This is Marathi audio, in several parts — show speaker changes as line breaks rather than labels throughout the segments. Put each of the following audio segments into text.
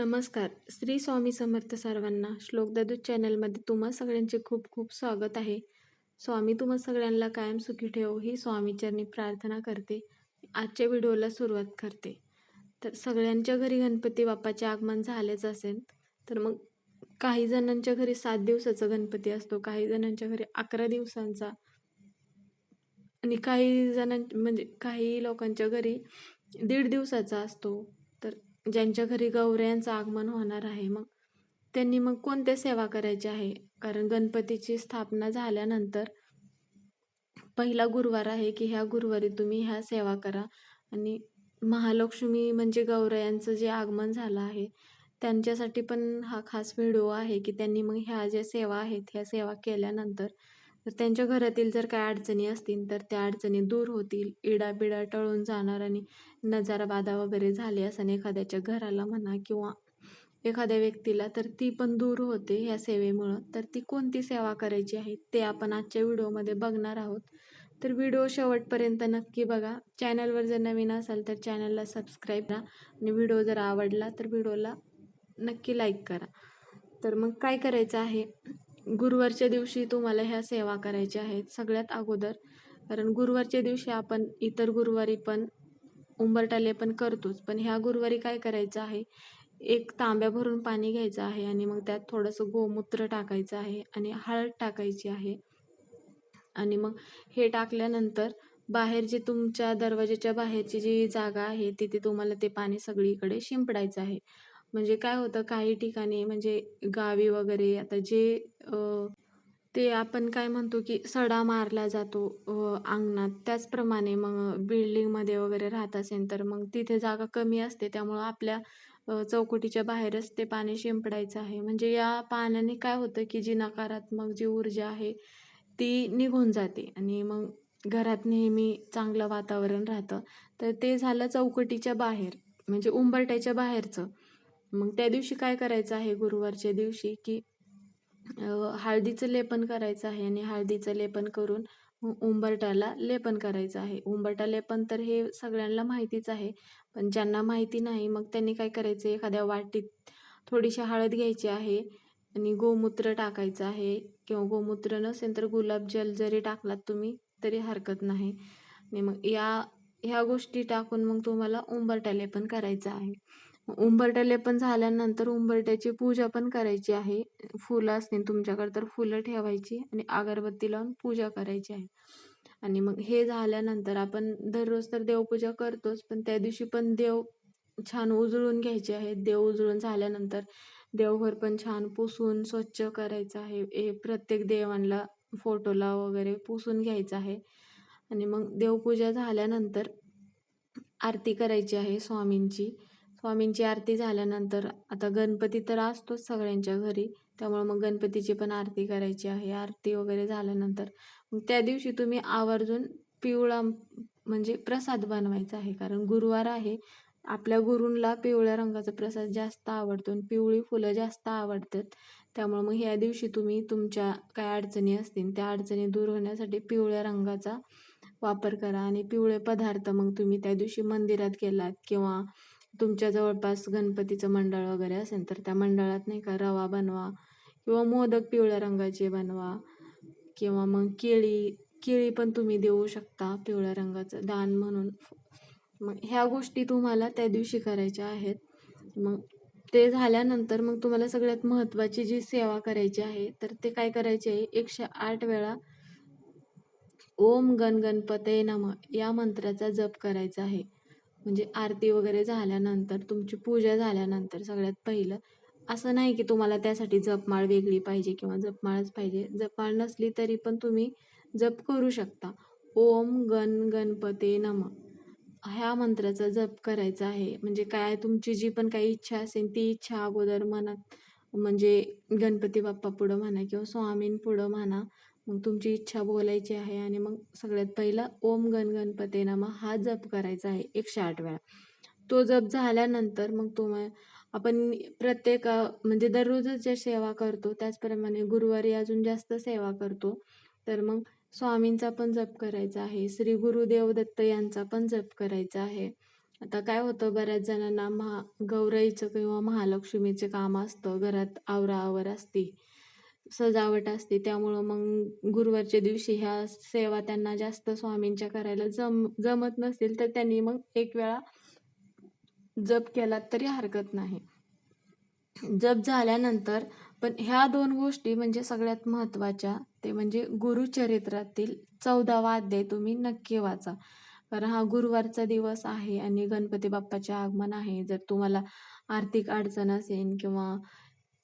नमस्कार. श्री स्वामी समर्थ सर्वांना श्लोक दादू चॅनलमध्ये तुम्हा सगळ्यांचे खूप खूप स्वागत आहे. स्वामी तुम्हा सगळ्यांना कायम सुखी ठेव ही स्वामीचरणी प्रार्थना करते. आजच्या व्हिडिओला सुरुवात करते. तर सगळ्यांच्या घरी गणपती बाप्पाचे आगमन झालेच असेल तर मग काही जणांच्या घरी सात दिवसाचा गणपती असतो काही जणांच्या घरी अकरा दिवसांचा आणि काही जणां म्हणजे काही लोकांच्या घरी दीड दिवसाचा असतो. तर ज्यांच्या घरी गौऱ्यांचं आगमन होणार आहे मग त्यांनी मग कोणत्या सेवा करायची आहे? कारण गणपतीची स्थापना झाल्यानंतर पहिला गुरुवार आहे की ह्या गुरुवारी तुम्ही ह्या सेवा करा. आणि महालक्ष्मी म्हणजे गौरयांचं जे आगमन झालं आहे त्यांच्यासाठी पण हा खास व्हिडिओ आहे की त्यांनी मग ह्या ज्या सेवा आहेत ह्या सेवा केल्यानंतर तर त्यांच्या घरातील जर काय अडचणी असतील तर त्या अडचणी दूर होतील. इडाबिडा टळून जाणार आणि नजारा बाधा वगैरे झाली असं एखाद्याच्या घराला म्हणा किंवा एखाद्या व्यक्तीला तर ती पण दूर होते या सेवेमुळं. तर ती कोणती सेवा करायची आहे ते आपण आजच्या व्हिडिओमध्ये बघणार आहोत. तर व्हिडिओ शेवटपर्यंत नक्की बघा. चॅनलवर जर नवीन असाल तर चॅनलला सबस्क्राईब करा. आणि व्हिडिओ जर आवडला तर व्हिडिओला नक्की लाईक करा. तर मग काय करायचं आहे? गुरुवारच्या दिवशी तुम्हाला ह्या सेवा करायच्या आहेत सगळ्यात अगोदर. कारण गुरुवारच्या दिवशी आपण इतर गुरुवारी पण उंबरटाले पण करतोच. पण ह्या गुरुवारी काय करायचं आहे? एक तांब्या भरून पाणी घ्यायचं आहे आणि मग त्यात थोडंसं गोमूत्र टाकायचं आहे आणि हळद टाकायची आहे. आणि मग हे टाकल्यानंतर बाहेर जे तुमच्या दरवाजाच्या बाहेरची जी जागा आहे तिथे तुम्हाला ते पाणी सगळीकडे शिंपडायचं आहे. म्हणजे काय होतं काही ठिकाणी म्हणजे गावी वगैरे आता जे ते आपण काय म्हणतो की सडा मारला जातो अंगणात. त्याचप्रमाणे मग बिल्डिंगमध्ये वगैरे राहत असेल तर मग तिथे जागा कमी असते. त्यामुळं आपल्या चौकटीच्या बाहेरच ते पाणी शिंपडायचं आहे. म्हणजे या पाण्याने काय होतं की जी नकारात्मक जी ऊर्जा आहे ती निघून जाते. आणि मग घरात नेहमी चांगलं वातावरण राहतं. तर ते झालं चौकटीच्या बाहेर म्हणजे उंबरट्याच्या बाहेरचं. मग त्या दिवशी काय करायचं आहे गुरुवारच्या दिवशी की हळदीचं लेपन करायचं आहे आणि हळदीचं लेपन करून उंबरट्याला लेपन करायचं आहे. उंबरटा लेपन तर हे सगळ्यांना माहितीच आहे पण ज्यांना माहिती नाही मग त्यांनी काय करायचं? एखाद्या वाटीत थोडीशी हळद घ्यायची आहे आणि गोमूत्र टाकायचं आहे. किंवा गोमूत्र नसेल तर गुलाबजल जरी टाकलात तुम्ही तरी हरकत नाही. आणि मग या ह्या गोष्टी टाकून मग तुम्हाला उंबरटा लेपन करायचं आहे. उंबरट्याला पण झाल्यानंतर उंबरट्याची पूजा पण करायची आहे. फुलं असतील तुमच्याकडे तर फुलं ठेवायची आणि अगरबत्ती लावून पूजा करायची आहे. आणि मग हे झाल्यानंतर आपण दररोज तर देवपूजा करतोच पण त्या दिवशी पण देव छान उजळून घ्यायचे आहे देव उजळून झाल्यानंतर देवघर पण छान पुसून स्वच्छ करायचं आहे. हे प्रत्येक देवांना फोटोला वगैरे पुसून घ्यायचं आहे. आणि मग देवपूजा झाल्यानंतर आरती करायची आहे स्वामींची. स्वामींची आरती झाल्यानंतर आता गणपती तर असतोच सगळ्यांच्या घरी. त्यामुळे मग गणपतीची पण आरती करायची आहे. आरती वगैरे झाल्यानंतर मग त्या दिवशी तुम्ही आवर्जून पिवळा म्हणजे प्रसाद बनवायचा आहे. कारण गुरुवार आहे. आपल्या गुरूंला पिवळ्या रंगाचा प्रसाद जास्त आवडतो आणि पिवळी फुलं जास्त आवडतात. त्यामुळे मग ह्या दिवशी तुम्ही तुमच्या काय अडचणी असतील त्या अडचणी दूर होण्यासाठी पिवळ्या रंगाचा वापर करा आणि पिवळे पदार्थ मग तुम्ही त्या दिवशी मंदिरात गेलात किंवा तुमच्या जवळपास गणपतीचं मंडळ वगैरे असेल तर त्या मंडळात नाही का रवा बनवा किंवा मोदक पिवळ्या रंगाचे बनवा किंवा मग केळी केळी पण तुम्ही देऊ शकता पिवळ्या रंगाचं दान म्हणून. मग ह्या गोष्टी तुम्हाला त्या दिवशी करायच्या आहेत. मग ते झाल्यानंतर मग तुम्हाला सगळ्यात महत्त्वाची जी सेवा करायची आहे तर ते काय करायचे आहे? एकशे आठ वेळा ओम गण गणपते नम या मंत्राचा जप करायचा आहे. म्हणजे आरती वगैरे झाल्यानंतर तुमची पूजा झाल्यानंतर सगळ्यात पहिलं असं नाही की तुम्हाला त्यासाठी जपमाळ वेगळी पाहिजे किंवा जपमाळच पाहिजे. जपमाळ नसली तरी पण तुम्ही जप करू शकता. ओम गण गणपते नम. ह्या मंत्राचा जप करायचा आहे. म्हणजे काय तुमची जी पण काही इच्छा असेल ती इच्छा अगोदर मनात म्हणजे गणपती बाप्पा पुढं म्हणा किंवा स्वामीन पुढं म्हणा मग तुमची इच्छा बोलायची आहे आणि मग सगळ्यात पहिला ओम गण गणपते नमा हा जप करायचा आहे एकशे आठ वेळा. तो जप झाल्यानंतर मग तुम्हा आपण प्रत्येक म्हणजे दररोजच जे सेवा करतो त्याचप्रमाणे गुरुवारी अजून जास्त सेवा करतो तर मग स्वामींचा पण जप करायचा आहे श्री गुरुदेव दत्त यांचा पण जप करायचा आहे. आता काय होतं बऱ्याच जणांना महा गौराईचं किंवा महालक्ष्मीचे काम असतं घरात आवराआवर असते. सजावट असते. त्यामुळं मग गुरुवारच्या दिवशी ह्या सेवा त्यांना जास्त स्वामींच्या करायला जम जमत नसेल तर त्यांनी मग एक वेळा जप केलात तरी हरकत नाही. जप झाल्यानंतर पण ह्या दोन गोष्टी म्हणजे सगळ्यात महत्त्वाच्या. ते म्हणजे गुरुचरित्रातील चौदावा अध्याय तुम्ही नक्की वाचा. कारण हा गुरुवारचा दिवस आहे आणि गणपती बाप्पाचे आगमन आहे. जर तुम्हाला आर्थिक अडचण असेल किंवा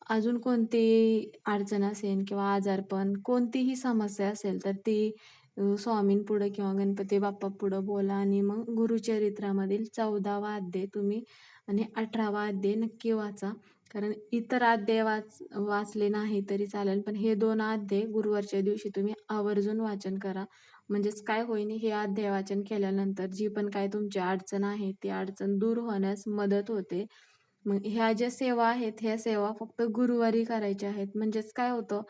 अजून कोणती अडचण असेल किंवा आजारपण कोणतीही समस्या असेल तर ती अ, स्वामींपुढं किंवा गणपती बाप्पापुढं बोला आणि मग गुरुचरित्रामधील चौदावा अध्याय तुम्ही आणि अठरावा अध्याय नक्की वाचा. कारण इतर अध्याय वाच वाचले नाही तरी चालेल पण हे दोन अध्याय गुरुवारच्या दिवशी तुम्ही आवर्जून वाचन करा. म्हणजेच काय होईन हे अध्याय वाचन केल्यानंतर जी पण काय तुमची अडचण आहे ती अडचण दूर होण्यास मदत होते. मग ह्या ज्या सेवा आहेत ह्या सेवा फक्त गुरुवारी करायच्या आहेत. म्हणजेच काय होतं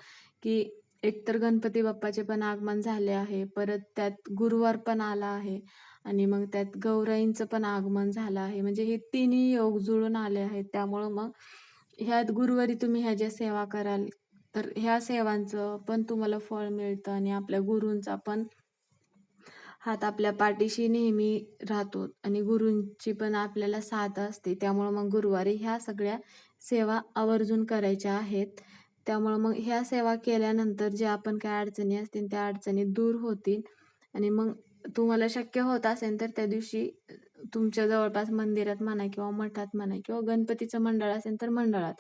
की एकतर गणपती बाप्पाचे पण आगमन झाले आहे परत त्यात गुरुवार पण आला आहे आणि मग त्यात गौराईंचं पण आगमन झालं आहे. म्हणजे हे तिन्ही योग जुळून आले आहेत. त्यामुळं मग ह्यात गुरुवारी तुम्ही ह्या ज्या सेवा कराल तर ह्या सेवांचं पण तुम्हाला फळ मिळतं आणि आपल्या गुरूंचा पण हात आपल्या पाठीशी नेहमी राहतो आणि गुरूंची पण आपल्याला साथ असते. त्यामुळं मग गुरुवारी ह्या सगळ्या सेवा आवर्जून करायच्या आहेत. त्यामुळं मग ह्या सेवा केल्यानंतर ज्या आपण काय अडचणी असतील त्या अडचणी दूर होतील. आणि मग तुम्हाला शक्य होत असेल तर त्या दिवशी तुमच्या जवळपास मंदिरात म्हणा किंवा मठात म्हणा किंवा गणपतीचं मंडळ असेल तर मंडळात.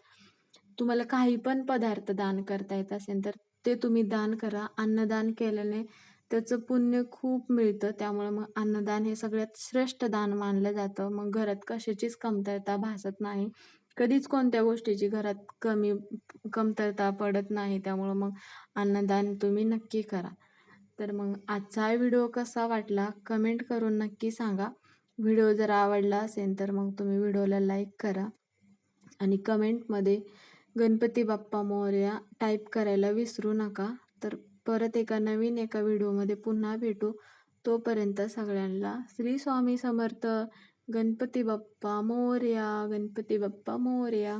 तुम्हाला काही पण पदार्थ दान करता येत असेल तर ते तुम्ही दान करा. अन्नदान केल्याने त्याचं पुण्य खूप मिळतं. त्यामुळे मग अन्नदान हे सगळ्यात श्रेष्ठ दान मानलं जातं. मग घरात कशाचीच कमतरता भासत नाही. कधीच कोणत्या गोष्टीची घरात कमी कमतरता पडत नाही. त्यामुळं मग अन्नदान तुम्ही नक्की करा. तर मग आजचा व्हिडिओ कसा वाटला? कमेंट करून नक्की सांगा. व्हिडिओ जर आवडला असेल तर मग तुम्ही व्हिडिओला लाईक करा. आणि कमेंटमध्ये गणपती बाप्पा मोर्या टाईप करायला विसरू नका. तर परत एका नवीन एका व्हिडिओमध्ये पुन्हा भेटू. तोपर्यंत सगळ्यांना श्री स्वामी समर्थ. गणपती बाप्पा मोरया गणपती बाप्पा मोरया.